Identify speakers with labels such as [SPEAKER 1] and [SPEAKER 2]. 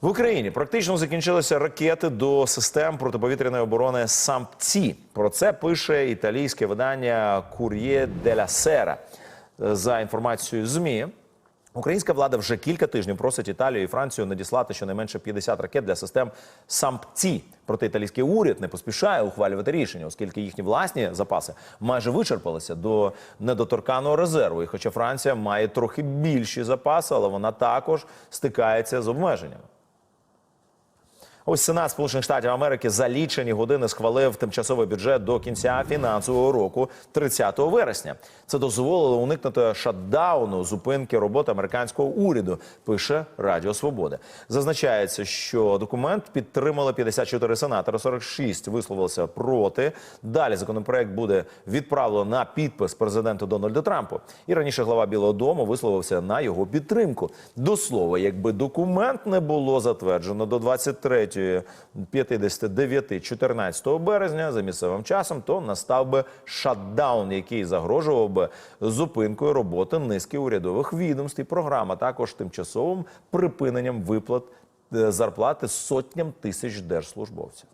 [SPEAKER 1] В Україні практично закінчилися ракети до систем протиповітряної оборони САМПЦІ. Про це пише італійське видання Кур'є деля Сера. За інформацією ЗМІ, українська влада вже кілька тижнів просить Італію і Францію надіслати щонайменше 50 ракет для систем САМПЦІ. Проте італійський уряд не поспішає ухвалювати рішення, оскільки їхні власні запаси майже вичерпалися до недоторканого резерву. І хоча Франція має трохи більші запаси, але вона також стикається з обмеженнями. Ось Сенат Сполучених Штатів Америки за лічені години схвалив тимчасовий бюджет до кінця фінансового року 30 вересня. Це дозволило уникнути шатдауну зупинки роботи американського уряду. Пише Радіо Свобода. Зазначається, що документ підтримали 54 сенатори, 46 висловилися проти. Далі законопроект буде відправлено на підпис президенту Дональду Трампу. І раніше глава Білого Дому висловився на його підтримку. До слова, якби документ не було затверджено до 23 59 14 березня за місцевим часом, то настав би шатдаун, який загрожував би зупинкою роботи низки урядових відомств і програм, а також тимчасовим припиненням виплат е, зарплати сотням тисяч держслужбовців.